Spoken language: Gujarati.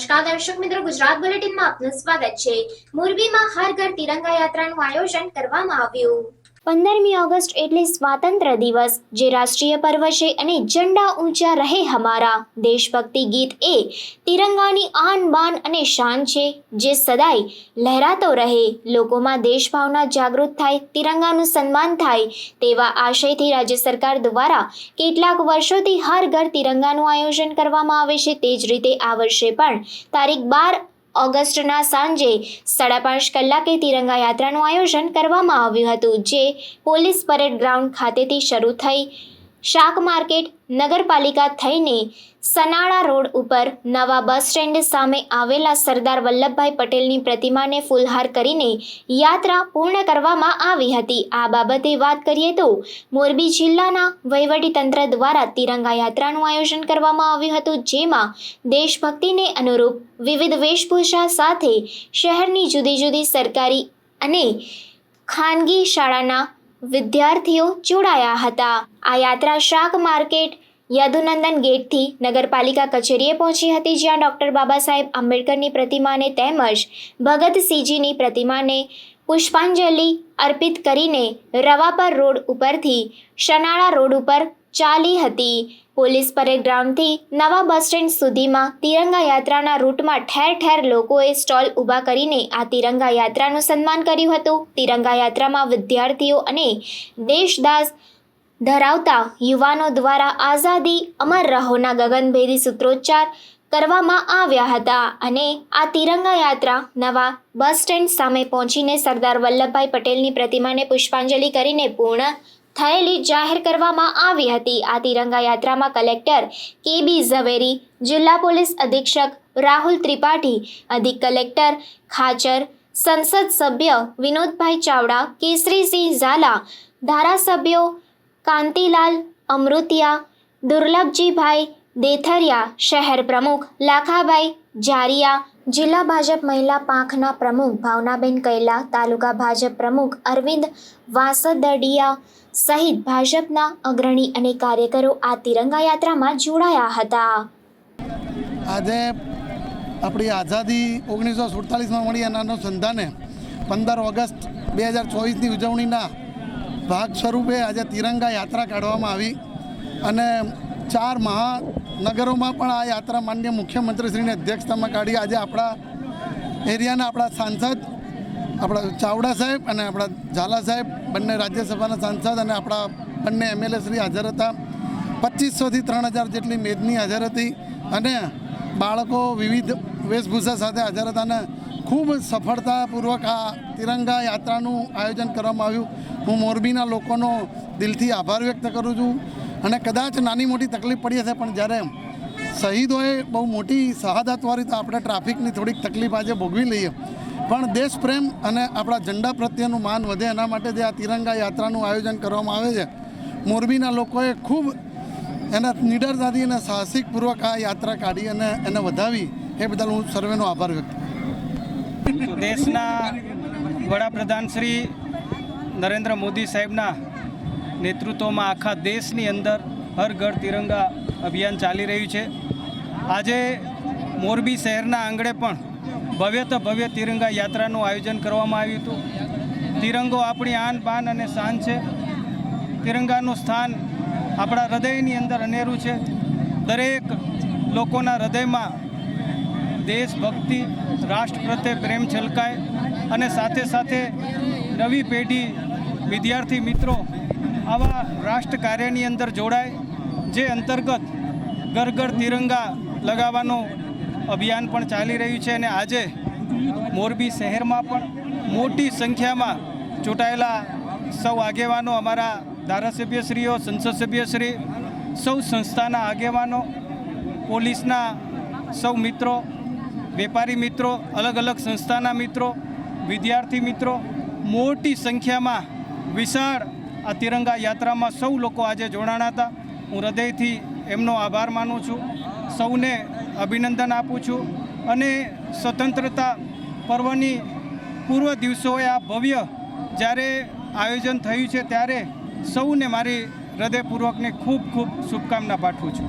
નમસ્કાર દર્શક મિત્રો, ગુજરાત બુલેટિનમાં આપનું સ્વાગત છે. મોરબીમાં હર ઘર તિરંગા યાત્રાનું આયોજન કરવામાં આવ્યું. પંદરમી ઓગસ્ટ એટલે સ્વાતંત્ર્ય દિવસ, જે રાષ્ટ્રીય પર્વ છે અને ઝંડા ઊંચા રહે હમારા. દેશભક્તિ ગીત એ તિરંગાની આન બાન અને શાન છે, જે સદાય લહેરાતો રહે. લોકોમાં દેશભાવના જાગૃત થાય, તિરંગાનું સન્માન થાય, તેવા આશયથી રાજ્ય સરકાર દ્વારા કેટલાક વર્ષોથી હર ઘર તિરંગાનું આયોજન કરવામાં આવે છે. તે જ રીતે આ વર્ષે પણ તારીખ બાર ઓગસ્ટના સાંજે સાડા પાંચ કલાકે તિરંગા યાત્રાનું આયોજન કરવામાં આવ્યું હતું, જે પોલીસ પરેડ ગ્રાઉન્ડ ખાતેથી શરૂ થઈ શાક માર્કેટ, નગરપાલિકા થઈને સનાળા રોડ ઉપર નવા બસ સ્ટેન્ડ સામે આવેલા સરદાર વલ્લભભાઈ પટેલની પ્રતિમાને ફૂલહાર કરીને યાત્રા પૂર્ણ કરવામાં આવી હતી. આ બાબતે વાત કરીએ તો મોરબી જિલ્લાના વહીવટીતંત્ર દ્વારા તિરંગા યાત્રાનું આયોજન કરવામાં આવ્યું હતું, જેમાં દેશભક્તિને અનુરૂપ વિવિધ વેશભૂષા સાથે શહેરની જુદી જુદી સરકારી અને ખાનગી શાળાના વિદ્યાર્થીઓ જોડાયા હતા. આ યાત્રા શાક માર્કેટ યદુનંદન ગેટથી નગરપાલિકા કચેરીએ પહોંચી હતી, જ્યાં ડૉક્ટર બાબા સાહેબ આંબેડકરની પ્રતિમાને તેમજ ભગતસિંહજીની પ્રતિમાને પુષ્પાંજલિ અર્પિત કરીને રવાપર રોડ ઉપરથી શનાળા રોડ ઉપર ચાલી હતી. પોલીસ પરેડ ગ્રાઉન્ડથી નવા બસ સ્ટેન્ડ સુધીમાં તિરંગા યાત્રાના રૂટમાં ઠેર ઠેર લોકોએ સ્ટોલ ઊભા કરીને આ તિરંગા યાત્રાનું સન્માન કર્યું હતું. તિરંગા યાત્રામાં વિદ્યાર્થીઓ અને દેશદાસ ધરાવતા યુવાનો દ્વારા આઝાદી, અમર રહોના ગગનભેદી સૂત્રોચ્ચાર કરવામાં આવ્યા હતા અને આ તિરંગા યાત્રા નવા બસ સ્ટેન્ડ સામે પહોંચીને સરદાર વલ્લભભાઈ પટેલની પ્રતિમાને પુષ્પાંજલિ કરીને પૂર્ણ થયેલી જાહેર કરવામાં આવી હતી. આ તિરંગા યાત્રામાં કલેક્ટર કે બી ઝવેરી, જિલ્લા પોલીસ અધિક્ષક રાહુલ ત્રિપાઠી, અધિક કલેક્ટર ખાચર, સંસદ સભ્ય વિનોદભાઈ ચાવડા, કેસરીસિંહ ઝાલા, ધારાસભ્યો કાંતિલાલ અમૃતિયા, દુર્લભજીભાઈ દેથરિયા, શહેર પ્રમુખ લાખાભાઈ જારિયા જિલ્લા ભાજપ મહિલા પાંખના પ્રમુખ ભાવનાબેન કૈલા, તાલુકા ભાજપ પ્રમુખ અરવિંદ વાસદડિયા સહિત ભાજપના અગ્રણી અને કાર્યકરો આ તિરંગા યાત્રામાં જોડાયા હતા. આજે આપણી આઝાદી ઓગણીસો સુડતાલીસમાં મળી એના અનુસંધાને પંદર ઓગસ્ટ બે હજાર ચોવીસની ઉજવણીના ભાગ સ્વરૂપે આજે તિરંગા યાત્રા કાઢવામાં આવી અને ચાર મહાનગરોમાં પણ આ યાત્રા માન્ય મુખ્યમંત્રીશ્રીની અધ્યક્ષતામાં કાઢી. આજે આપણા એરિયાના આપણા સાંસદ, આપણા ચાવડા સાહેબ અને આપણા ઝાલા સાહેબ બંને રાજ્યસભાના સાંસદ અને આપણા બંને એમએલએ શ્રી હાજર હતા. પચીસોથી ત્રણ હજાર જેટલી મેદની હાજર હતી અને બાળકો વિવિધ વેશભૂષા સાથે હાજર હતા અને ખૂબ સફળતાપૂર્વક આ તિરંગા યાત્રાનું આયોજન કરવામાં આવ્યું. હું મોરબીના લોકોનો દિલથી આભાર વ્યક્ત કરું છું. અને કદાચ નાની મોટી તકલીફ પડી હશે, પણ જ્યારે શહીદોએ બહુ મોટી શહાદતવાળી તો આપણે ટ્રાફિકની થોડીક તકલીફ આજે ભોગવી લઈએ. પણ દેશ પ્રેમ અને આપણા ઝંડા પ્રત્યેનું માન વધે એના માટે જે આ તિરંગા યાત્રાનું આયોજન કરવામાં આવે છે, મોરબીના લોકોએ ખૂબ એના નિડરતાથી અને સાહસિકપૂર્વક આ યાત્રા કાઢી અને એને વધાવી. એ બદલ હું સર્વેનો આભાર વ્યક્ત દેશના વડાપ્રધાન શ્રી નરેન્દ્ર મોદી સાહેબના નેતૃત્વમાં આખા દેશની અંદર હર ઘર તિરંગા અભિયાન ચાલી રહ્યું છે. આજે મોરબી શહેરના આંગણે પણ ભવ્ય તો ભવ્ય તિરંગા યાત્રાનું આયોજન કરવામાં આવ્યું હતું. તિરંગો આપણી આન બાન અને શાન છે. તિરંગાનું સ્થાન આપણા હૃદયની અંદર અનેરું છે. દરેક લોકોના હૃદયમાં દેશભક્તિ રાષ્ટ્ર પ્રત્યે પ્રેમ છલકાય અને સાથે સાથે નવી પેઢી વિદ્યાર્થી મિત્રો આવા રાષ્ટ્ર કાર્યની અંદર જોડાય, જે અંતર્ગત ઘર ઘર તિરંગા લગાવવાનું અભિયાન પણ ચાલી રહ્યું છે અને આજે મોરબી શહેરમાં પણ મોટી સંખ્યામાં ચૂંટાયેલા સૌ આગેવાનો, અમારા ધારાસભ્યશ્રીઓ, સંસદ સભ્યશ્રી, સૌ સંસ્થાના આગેવાનો, પોલીસના સૌ મિત્રો, વેપારી મિત્રો, અલગ અલગ સંસ્થાના મિત્રો, વિદ્યાર્થી મિત્રો, મોટી સંખ્યામાં વિશાળ આ તિરંગા યાત્રામાં સૌ લોકો આજે જોડાણા હતા. હું હૃદયથી એમનો આભાર માનું છું. સૌને અભિનંદન આપું છું અને સ્વતંત્રતા પર્વની પૂર્વ દિવસોએ આ ભવ્ય જ્યારે આયોજન થયું છે, ત્યારે સૌને મારી હૃદયપૂર્વકની ખૂબ ખૂબ શુભકામના પાઠવું છું.